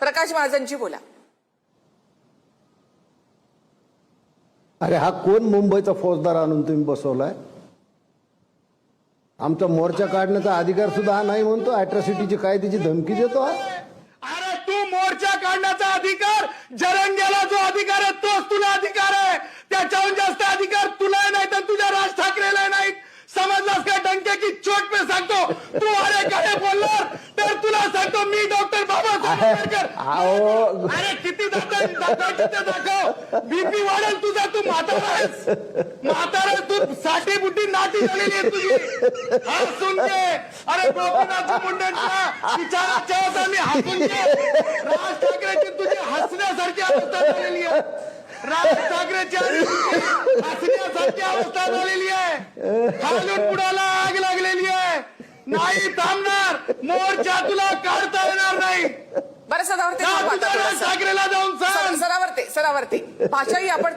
प्रकाश महाजनची बोला. अरे हा कोण मुंबईचा फौजदार आणून तुम्ही बसवलाय? आमचा मोर्चा काढण्याचा अधिकार सुद्धा हा नाही म्हणतो अॅट्रॉसिटीची कायद्याची धमकी देतो हा. अरे तू मोर्चा काढण्याचा अधिकार जरंग्याला जो अधिकार आहे तोच तुला अधिकार आहे. त्याच्याहून जास्त अधिकार तुला नाही तर तुझ्या राज ठाकरेला नाही समजलास का डंके की चोट पे सांगतो? तू अरे काय बोलणार तर तुला सांगतो मी डॉक्टर अहो अरे किती दाखव बीपी वाढेल तुझा तू म्हातारा आहेस. म्हातारा तू साठी बुटी नाटी झालेली आहे तुझी. हसून घे अरे गोपीनाथ मुंडेंच्या विचाराच्या होता मी हसून घे. राज ठाकरेची तुझी हसण्यासारखी अवस्था झालेली आहे. राज ठाकरेची आणि तुझी हसण्यासारखी अवस्था झालेली आहे. खालून पुढाला आग लागलेली आहे. नाही थांबणार. मोर्चा तुला काढता येणार नाही बरं सदावरती जा थांबा तुझ्या आता राज थोडंसं. ठाकरेला जाऊन सांग सर- सरावरती सरावरती भाषाही आपण